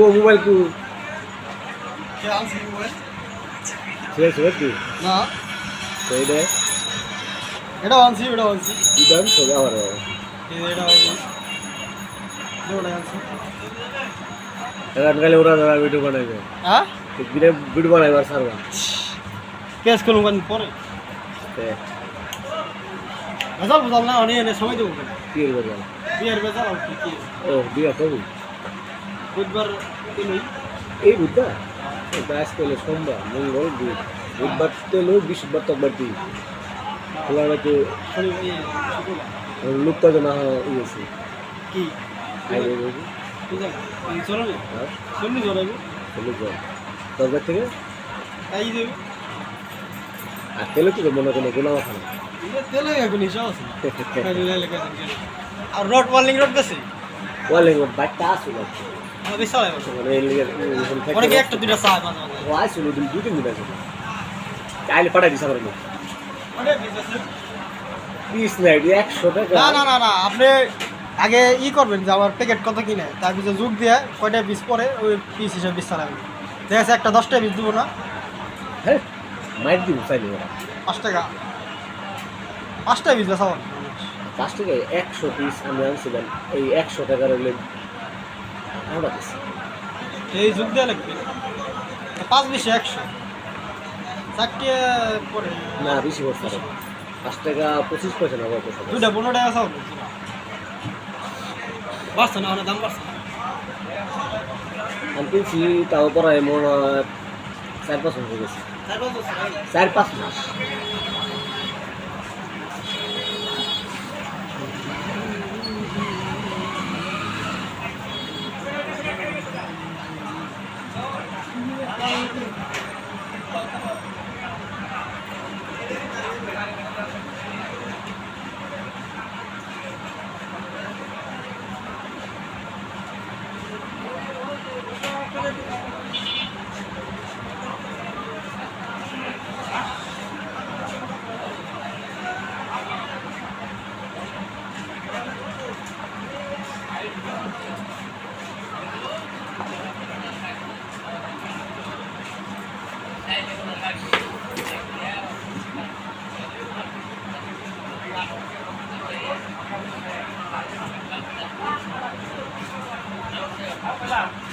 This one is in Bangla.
ও মোবাইল কু? কে আনছি মোবাইল? শেষ হয়ে কি? না। তো এটা? এটা আনছি এটা আনছি। কি দাম? সোজা এই এটা আনছি। এখন কালে ওরা ওরা ভিডিও বানাইবে। হ্যাঁ? ভিডিও ভিডিও বানাইবার সারবা কেস করুন কোন পরে। বেজাল বুঝাল না অনেক সময় দেবো। কি করবে বিয়ের বেজাল আর ও বিয়া কবি বুধবার দিনই এই বুধবার? আজকে হলো সোমবার মঙ্গল বুধ। বুধবার তেলো বৃহস্পতিবার তকবার দিই খোলা শুক্রবার লুকটা তো না ইয়েছে কি? না হ্যাঁ। থেকে? আর তেলে তো মনে কোনো গোলা মাথা তেলে আর রোড ওয়ার্লিং রোড গেছে? বলে বাচ্চা আসুন মানে অনেকে একটা দুইটা চা মাঝে মাঝে ও আসুন দুই দুই তিন দিন আছে চাইলে পাঠাই দিস আমার। পিস নাই একশো টাকা। না না না না আপনি আগে ই করবেন যে আমার প্যাকেট কত কিনে। তার পিছনে যুগ দিয়ে কয়টা পিস পরে ওই পিস হিসেবে পিস চালাবেন। ঠিক আছে একটা দশটা পিস দেবো না। হ্যাঁ মাইর দিব চাইলে পাঁচ টাকা। পাঁচটা পিস বেসাবো পাঁচ টাকা একশো পিস আমি আনছিলাম। এই একশো টাকার আমরা দিচ্ছি এই যুগ দিয়ে লাগবে। পাঁচ বিশে একশো। চারটে পরে। না বেশি বছর পাঁচ টাকা পঁচিশ পয়সা না গল্প দুইটা পনেরো টাকা চাও বাড়ছে না অনেক দাম বাড়ছে। আমি কিনছি তাও পরে মনে চার পাঁচ মাস হয়ে গেছে। চার পাঁচ মাস। Isa.